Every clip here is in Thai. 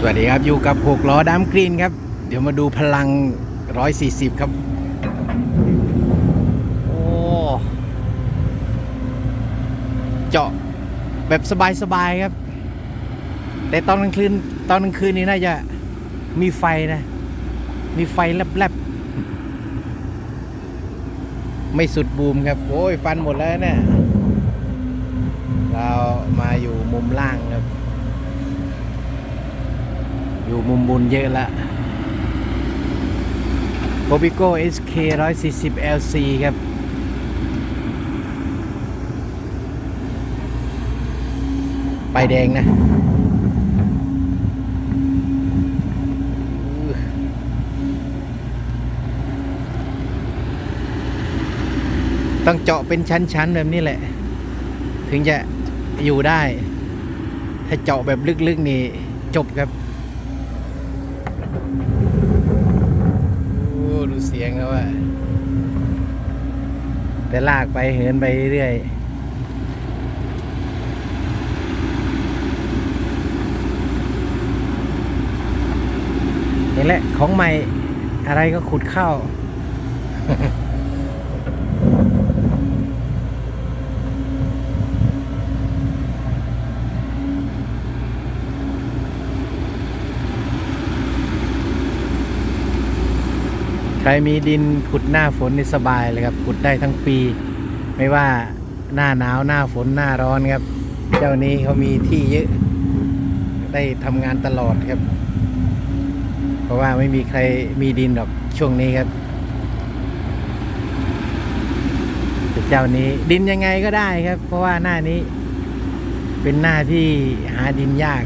สวัสดีครับ อยู่กับ 6 ล้อดามกรีนครับ เดี๋ยวมาดูพลัง 140 ครับ โอ้ เจาะแบบสบาย ๆ ครับ แต่ตอนกลางคืนตอนกลางคืนนี่น่าจะมีไฟนะ มีไฟแลบๆ ไม่สุดบูมครับ โอ้ย ฟันหมดแล้วเนี่ยเรามาอยู่มุมล่างครับ อยู่มุมบนเยอะละ p o b i c o SK 140 LC ครับ ไปแดงนะต้องเจาะเป็นชั้นๆแบบนี้แหละ ถึงจะอยู่ได้ ถ้าเจาะแบบลึกๆนี่จบครับ โอ้ดู เสียงแล้วอะแต่ลากไปเหินไปเรื่อยนี่แหละของใหม่อะไรก็ขุดเข้า รมีดินขุดหน้าฝนนี่สบายเลยครับขุดได้ทั้งปี ไม่ว่าหน้าหนาวหน้าฝนหน้าร้อนครับ เจ้านี้เขามีที่เยอะได้ทำงานตลอดครับ เพราะว่าไม่มีใครมีดินหรอกช่วงนี้ครับแต่เจ้านี้ดินยังไงก็ได้ครับ เพราะว่าหน้านี้ เป็นหน้าที่หาดินยาก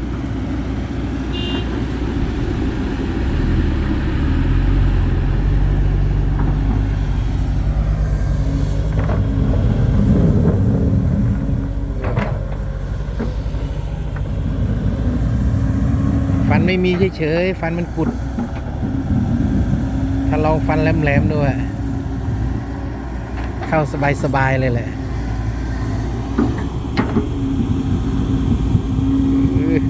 ไม่มีเฉยๆ ฟันมันกุด ถ้าลองฟันแหลมๆด้วย เข้าสบายๆเลยแหละอื้อ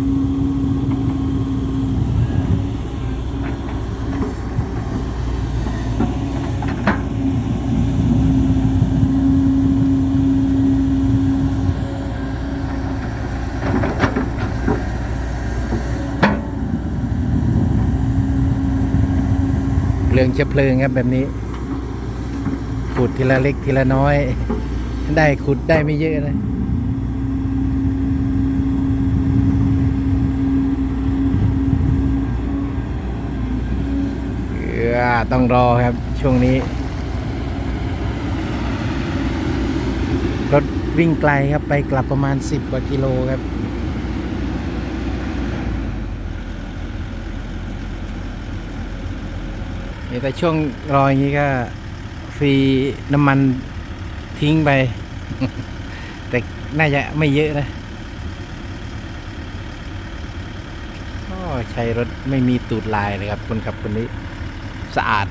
เพลิงเชื้อเพลิงครับแบบนี้ขุดทีละเล็กทีละน้อย ได้ขุดได้ไม่เยอะนะเออต้องรอครับช่วงนี้ รถวิ่งไกลครับไปกลับประมาณ 10 กว่ากิโลครับ แต่ช่วงรออย่างนี้ก็ฟรีน้ำมันทิ้งไป แต่น่าจะไม่เยอะนะก็ใช้รถไม่มีตูดลายเลยครับคนขับคนนี้ สะอาด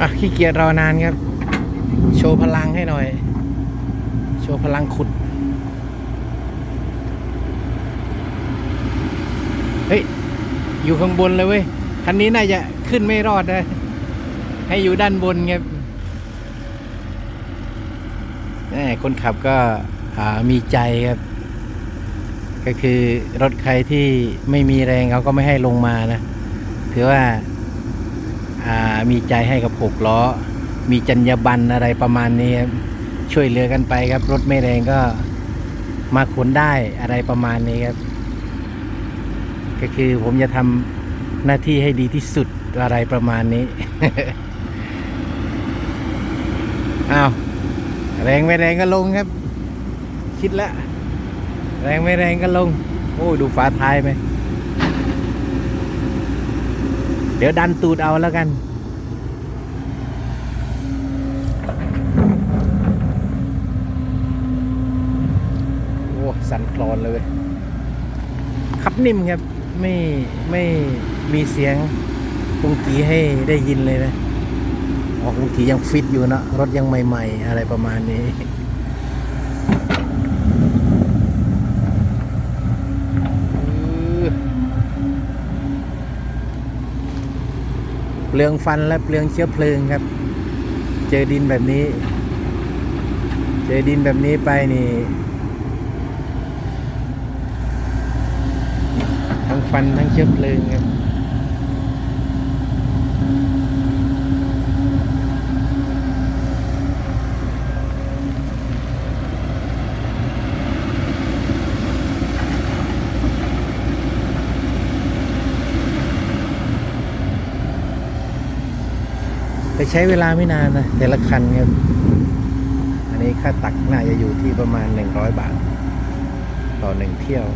อะขี้เกียจรอนานครับ โชว์พลังให้หน่อย โชว์พลังขุด เฮ้ย อยู่ข้างบนเลยเว้ย คันนี้น่าจะขึ้นไม่รอดนะให้อยู่ด้านบนครับแหม่คนขับก็มีใจครับ ก็คือรถใครที่ไม่มีแรงเขาก็ไม่ให้ลงมานะ ถือว่า มีใจให้กับหกล้อ มีจรรยาบรรณอะไรประมาณนี้ครับช่วยเหลือกันไปครับ รถไม่แรงก็มาขนได้อะไรประมาณนี้ครับ ก็คือผมจะทำหน้าที่ให้ดีที่สุดอะไรประมาณนี้อ้าวแรงไม่แรงก็ลงครับ คิดละ แรงไม่แรงก็ลง โอ้ยดูฝาท้ายไหมเดี๋ยวดันตูดเอาแล้วกัน โอ้ สันคลอนเลย ขับนิ่มครับ ไม่ไม่มีเสียงกุงกีให้ได้ยินเลยนะออกกุงกียังฟิตอยู่นะ รถยังใหม่ๆ อะไรประมาณนี้เปลืองฟันและเปลืองเชื้อเพลิงครับ เจอดินแบบนี้ เจอดินแบบนี้ไปนี่ ทั้งฟันทั้งเชื้อเพลิงครับแต่ใช้เวลาไม่นานนะแต่ละคันครับอันนี้ค่าตักน่าจะอยู่ที่ประมาณ 100 บาท ต่อหนึ่งเที่ยว